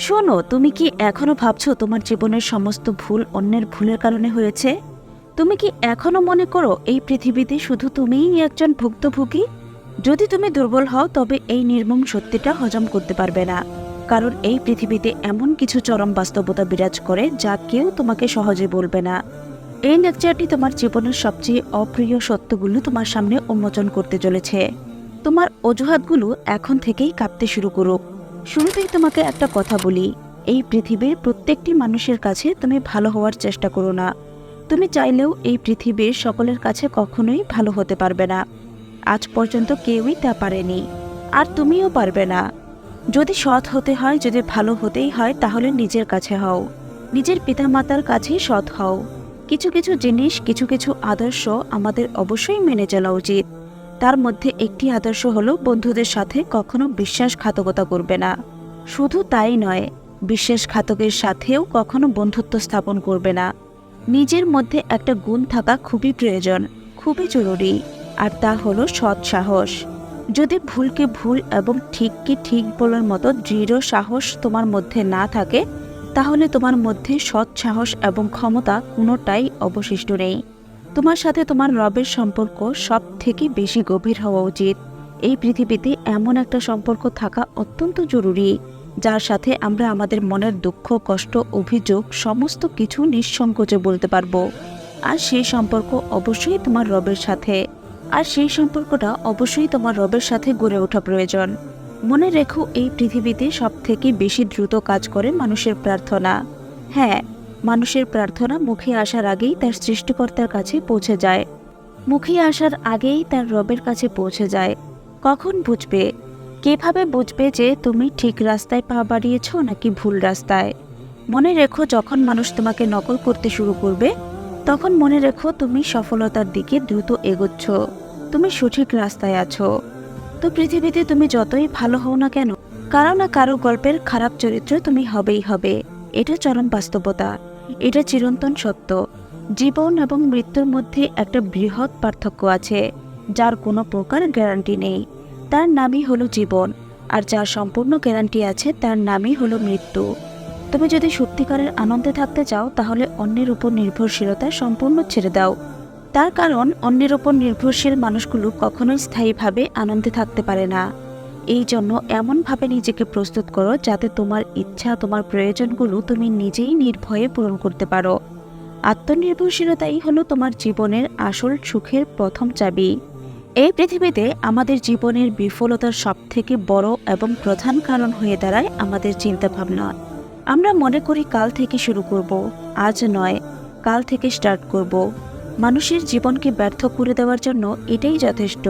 শোনো, তুমি কি এখনও ভাবছ তোমার জীবনের সমস্ত ভুল অন্যের ভুলের কারণে হয়েছে? তুমি কি এখনও মনে করো এই পৃথিবীতে শুধু তুমিই একজন ভুক্তভোগী? যদি তুমি দুর্বল হও, তবে এই নির্মম সত্যিটা হজম করতে পারবে না। কারণ এই পৃথিবীতে এমন কিছু চরম বাস্তবতা বিরাজ করে যা কেউ তোমাকে সহজে বলবে না। এই লেকচারটি তোমার জীবনের সবচেয়ে অপ্রিয় সত্যগুলো তোমার সামনে উন্মোচন করতে চলেছে। তোমার অজুহাতগুলো এখন থেকেই কাঁপতে শুরু করুক। শুরুতেই তোমাকে একটা কথা বলি। এই পৃথিবীর প্রত্যেকটি মানুষের কাছে তুমি ভালো হওয়ার চেষ্টা করো না। তুমি চাইলেও এই পৃথিবীর সকলের কাছে কখনোই ভালো হতে পারবে না। আজ পর্যন্ত কেউই তা পারেনি, আর তুমিও পারবে না। যদি সৎ হতে হয়, যদি ভালো হতেই হয়, তাহলে নিজের কাছে হও। নিজের পিতামাতার কাছেই সৎ হও। কিছু কিছু জিনিস, কিছু কিছু আদর্শ আমাদের অবশ্যই মেনে চলা উচিত। তার মধ্যে একটি আদর্শ হলো বন্ধুদের সাথে কখনো বিশ্বাসঘাতকতা করবে না। শুধু তাই নয়, বিশ্বাসঘাতকের সাথেও কখনো বন্ধুত্ব স্থাপন করবে না। নিজের মধ্যে একটা গুণ থাকা খুবই প্রয়োজন, খুবই জরুরি, আর তা হলো সৎ সাহস। যদি ভুলকে ভুল এবং ঠিককে ঠিক বলার মতো দৃঢ় সাহস তোমার মধ্যে না থাকে, তাহলে তোমার মধ্যে সৎ সাহস এবং ক্ষমতা কোনোটাই অবশিষ্ট নেই। তোমার সাথে তোমার রবের সম্পর্ক সব থেকে বেশি গভীর হওয়া উচিত। এই পৃথিবীতে এমন একটা সম্পর্ক থাকা অত্যন্ত জরুরি, যার সাথে আমরা আমাদের মনের দুঃখ, কষ্ট, অভিযোগ, সমস্ত কিছু নিঃসংকোচে বলতে পারব। আর সেই সম্পর্ক অবশ্যই তোমার রবের সাথে। আর সেই সম্পর্কটা অবশ্যই তোমার রবের সাথে গড়ে ওঠা প্রয়োজন। মনে রেখো, এই পৃথিবীতে সব থেকে বেশি দ্রুত কাজ করে মানুষের প্রার্থনা। হ্যাঁ মানুষের প্রার্থনা মুখে আসার আগেই তার সৃষ্টিকর্তার কাছে পৌঁছে যায়। মুখে আসার আগেই তার রবের কাছে পৌঁছে যায়। কখন বুঝবে? কীভাবে বুঝবে যে তুমি ঠিক রাস্তায় পা বাড়িয়েছ নাকি ভুল রাস্তায়? মনে রেখো যখন মানুষ তোমাকে নকল করতে শুরু করবে, তখন মনে রেখো তুমি সফলতার দিকে দ্রুত এগোচ্ছ। তুমি সঠিক রাস্তায় আছো। তো পৃথিবীতে তুমি যতই ভালো হও না কেন, কারও না কারও গল্পের খারাপ চরিত্র তুমি হবেই হবে। এটা চরম বাস্তবতা। এটা চিরন্তন সত্য। জীবন এবং মৃত্যুর মধ্যে একটা বৃহৎ পার্থক্য আছে, যার কোনো প্রকার গ্যারান্টি নেই। তার নামই হলো জীবন, আর যার সম্পূর্ণ গ্যারান্টি আছে তার নামই হলো মৃত্যু। তুমি যদি সত্যিকারের আনন্দে থাকতে চাও, তাহলে অন্যের উপর নির্ভরশীলতা সম্পূর্ণ ছেড়ে দাও। তার কারণ, অন্যের উপর নির্ভরশীল মানুষগুলো কখনোই স্থায়ীভাবে আনন্দে থাকতে পারে না। এই জন্য এমনভাবে নিজেকে প্রস্তুত করো যাতে তোমার ইচ্ছা, তোমার প্রয়োজনগুলো তুমি নিজেই নির্ভয়ে পূরণ করতে পারো। আত্মনির্ভরশীলতাই হলো তোমার জীবনের আসল সুখের প্রথম চাবি। এই পৃথিবীতে আমাদের জীবনের বিফলতার সবথেকে বড় এবং প্রধান কারণ হয়ে দাঁড়ায় আমাদের চিন্তাভাবনা। আমরা মনে করি কাল থেকে শুরু করব, আজ নয়, কাল থেকে স্টার্ট করব। মানুষের জীবনকে ব্যর্থ করে দেওয়ার জন্য এটাই যথেষ্ট।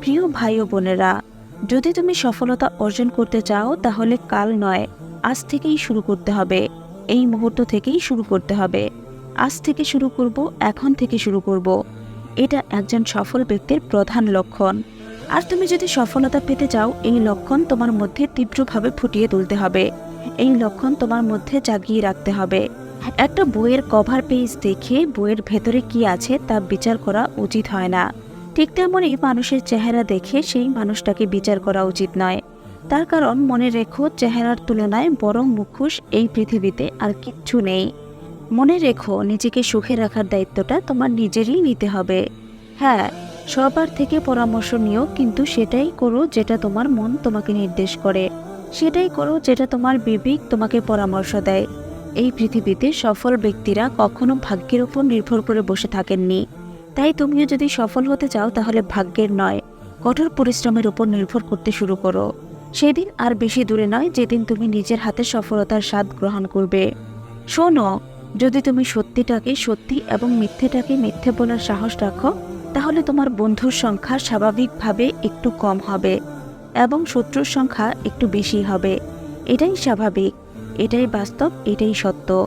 প্রিয় ভাই ও বোনেরা যদি তুমি সফলতা অর্জন করতে চাও, তাহলে কাল নয়, আজ থেকেই শুরু করতে হবে। এই মুহূর্ত থেকেই শুরু করতে হবে। আজ থেকে শুরু করব, এখন থেকে শুরু করব। এটা একজন সফল ব্যক্তির প্রধান লক্ষণ। আর তুমি যদি সফলতা পেতে চাও, এই লক্ষণ তোমার মধ্যে তীব্রভাবে ফুটিয়ে তুলতে হবে। এই লক্ষণ তোমার মধ্যে জাগিয়ে রাখতে হবে। একটা বইয়ের কভার পেজ দেখে বইয়ের ভেতরে কি আছে, তা বিচার করা উচিত হয় না। ঠিক তেমনই মানুষের চেহারা দেখে সেই মানুষটাকে বিচার করা উচিত নয়। তার কারণ মনে রেখো চেহারার তুলনায় বরং মুখোশ এই পৃথিবীতে আর কিচ্ছু নেই। মনে রেখো নিজেকে সুখে রাখার দায়িত্বটা তোমার নিজেরই নিতে হবে। হ্যাঁ সবার থেকে পরামর্শ নিও, কিন্তু সেটাই করো যেটা তোমার মন তোমাকে নির্দেশ করে। সেটাই করো যেটা তোমার বিবেক তোমাকে পরামর্শ দেয়। এই পৃথিবীতে সফল ব্যক্তিরা কখনো ভাগ্যের উপর নির্ভর করে বসে থাকেননি। তাই তুমিও যদি সফল হতে চাও তাহলে ভাগ্যের নয়। কঠোর পরিশ্রমের উপর নির্ভর করতে শুরু করো। সেদিন আর বেশি দূরে নয় যেদিন তুমি নিজের হাতে সফলতার স্বাদ গ্রহণ করবে। শোনো, যদি তুমি সত্যিটাকে সত্যি এবং মিথ্যেটাকে মিথ্যে বলার সাহস রাখো, তাহলে তোমার বন্ধুর সংখ্যা স্বাভাবিকভাবে একটু কম হবে এবং শত্রুর সংখ্যা একটু বেশি হবে। এটাই স্বাভাবিক, এটাই বাস্তব, এটাই সত্য।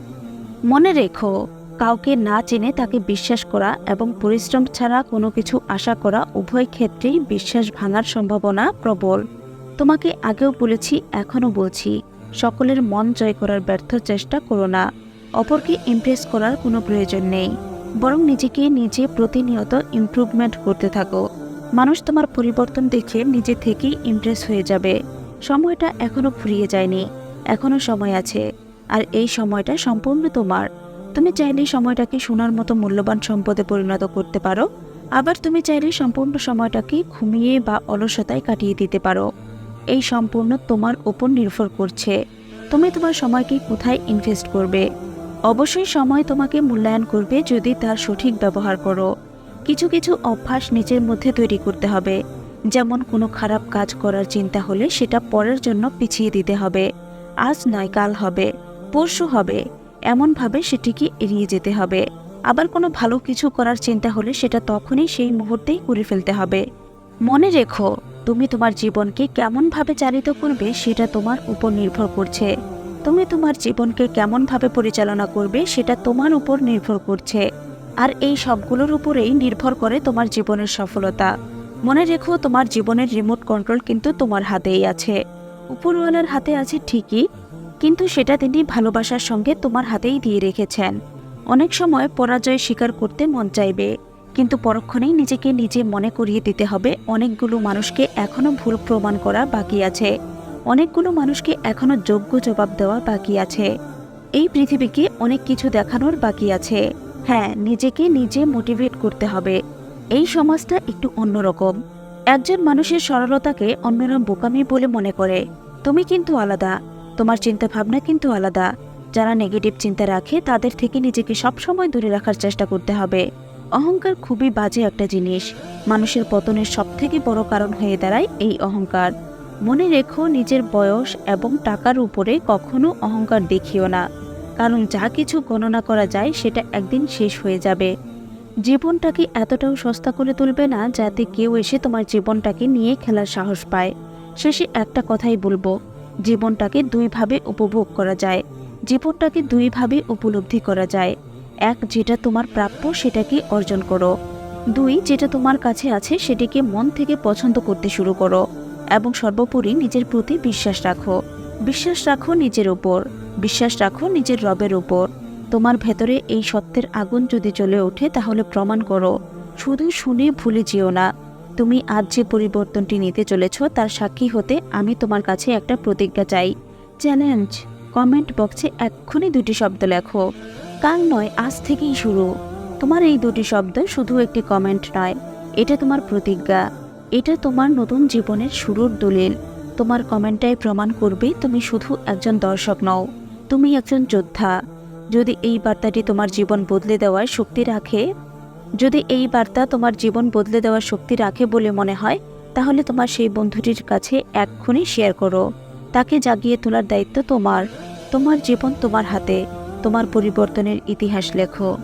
মনে রেখো কাউকে না চেনে তাকে বিশ্বাস করা এবং পরিশ্রম ছাড়া কোনো কিছু আশা করা উভয় ক্ষেত্রেই বিশ্বাস ভাঙার সম্ভাবনা প্রবল। তোমাকে আগেও বলেছি, এখনও বলছি, সকলের মন জয় করার ব্যর্থ চেষ্টা করো না। অপরকে ইমপ্রেস করার কোনো প্রয়োজন নেই। বরং নিজেকে নিজে প্রতিনিয়ত ইমপ্রুভমেন্ট করতে থাকো। মানুষ তোমার পরিবর্তন দেখে নিজে থেকেই ইমপ্রেস হয়ে যাবে। সময়টা এখনও ফুরিয়ে যায়নি। এখনও সময় আছে। আর এই সময়টা সম্পূর্ণ তোমার। তুমি চাইলে সময়টাকে সোনার মতো মূল্যবান সম্পদে পরিণত করতে পারো। আবার তুমি চাইলে সম্পূর্ণ সময়টাকে ঘুমিয়ে বা অলসতায় কাটিয়ে দিতে পারো। এই সম্পূর্ণ তোমার ওপর নির্ভর করছে। তুমি তোমার সময়কে কোথায় ইনভেস্ট করবে? অবশ্যই সময় তোমাকে মূল্যায়ন করবে যদি তার সঠিক ব্যবহার করো। কিছু কিছু অভ্যাস নিজের মধ্যে তৈরি করতে হবে। যেমন কোনো খারাপ কাজ করার চিন্তা হলে সেটা পরের জন্য পিছিয়ে দিতে হবে। আজ নয়, কাল হবে। পরশু হবে। এমনভাবে সেটিকে এড়িয়ে যেতে হবে। আবার কোনো ভালো কিছু করার চিন্তা হলে সেটা তখনই সেই মুহূর্তেই করে ফেলতে হবে। মনে রেখো, তুমি তোমার জীবনকে কেমনভাবে চালিত করবে সেটা তোমার উপর নির্ভর করছে। তুমি তোমার জীবনকে কেমনভাবে পরিচালনা করবে সেটা তোমার উপর নির্ভর করছে। আর এই সবগুলোর উপরেই নির্ভর করে তোমার জীবনের সফলতা। মনে রেখো, তোমার জীবনের রিমোট কন্ট্রোল কিন্তু তোমার হাতেই আছে। উপরওয়ালার হাতে আছে ঠিকই কিন্তু সেটা তিনি ভালোবাসার সঙ্গে তোমার হাতেই দিয়ে রেখেছেন। অনেক সময় পরাজয় স্বীকার করতে মন চাইবে, কিন্তু পরক্ষণেই নিজেকে নিজে মনে করিয়ে দিতে হবে, অনেকগুলো মানুষকে এখনও ভুল প্রমাণ করা বাকি আছে। অনেকগুলো মানুষকে এখনও যোগ্য জবাব দেওয়া বাকি আছে। এই পৃথিবীকে অনেক কিছু দেখানোর বাকি আছে। হ্যাঁ নিজেকে নিজে মোটিভেট করতে হবে। এই সমাজটা একটু অন্যরকম। একজন মানুষের সরলতাকে অন্যরা বোকামি বলে মনে করে। তুমি কিন্তু আলাদা। তোমার চিন্তা ভাবনা কিন্তু আলাদা। যারা নেগেটিভ চিন্তা রাখে, তাদের থেকে নিজেকে সবসময় দূরে রাখার চেষ্টা করতে হবে। অহংকার খুবই বাজে একটা জিনিস। মানুষের পতনের সবথেকে বড় কারণ হয়ে দাঁড়ায় এই অহংকার। মনে রেখো, নিজের বয়স এবং টাকার উপরে কখনো অহংকার দেখিও না। কারণ যা কিছু গণনা করা যায়, সেটা একদিন শেষ হয়ে যাবে। জীবনটাকে এতটাও সস্তা করে তুলবে না, যাতে কেউ এসে তোমার জীবনটাকে নিয়ে খেলার সাহস পায়। শেষে একটা কথাই বলব জীবনটাকে দুইভাবে উপভোগ করা যায়। জীবনটাকে দুইভাবে উপলব্ধি করা যায়। এক, যেটা তোমার প্রাপ্য সেটাকে অর্জন করো। দুই, যেটা তোমার কাছে আছে সেটিকে মন থেকে পছন্দ করতে শুরু করো এবং সর্বোপরি নিজের প্রতি বিশ্বাস রাখো। বিশ্বাস রাখো নিজের উপর। বিশ্বাস রাখো নিজের রবের উপর। তোমার ভেতরে এই সত্যের আগুন যদি জ্বলে ওঠে তাহলে প্রমাণ করো। শুধু শুনে ভুলে যেও না। তুমি আজ যে পরিবর্তনটি নিতে চলেছ তার সাক্ষী হতে আমি তোমার কাছে একটা প্রতিজ্ঞা চাই। চ্যালেঞ্জ। কমেন্ট বক্সে এক্ষুনি দুটি শব্দ লেখো। কাল নয়, আজ থেকেই শুরু। তোমার এই দুটি শব্দ শুধু একটি কমেন্ট নয়, এটা তোমার প্রতিজ্ঞা। এটা তোমার নতুন জীবনের শুরুর দলিল। তোমার কমেন্টটাই প্রমাণ করবে তুমি শুধু একজন দর্শক নও, তুমি একজন যোদ্ধা। যদি এই বার্তাটি তোমার জীবন বদলে দেওয়ার শক্তি রাখে যদি এই বার্তা তোমার জীবন বদলে দেওয়ার শক্তি রাখে বলে মনে হয়, তাহলে তোমার সেই বন্ধুটির কাছে এক্ষুনি শেয়ার করো। তাকে জাগিয়ে তোলার দায়িত্ব তোমার। তোমার জীবন তোমার হাতে। তোমার পরিবর্তনের ইতিহাস লেখো।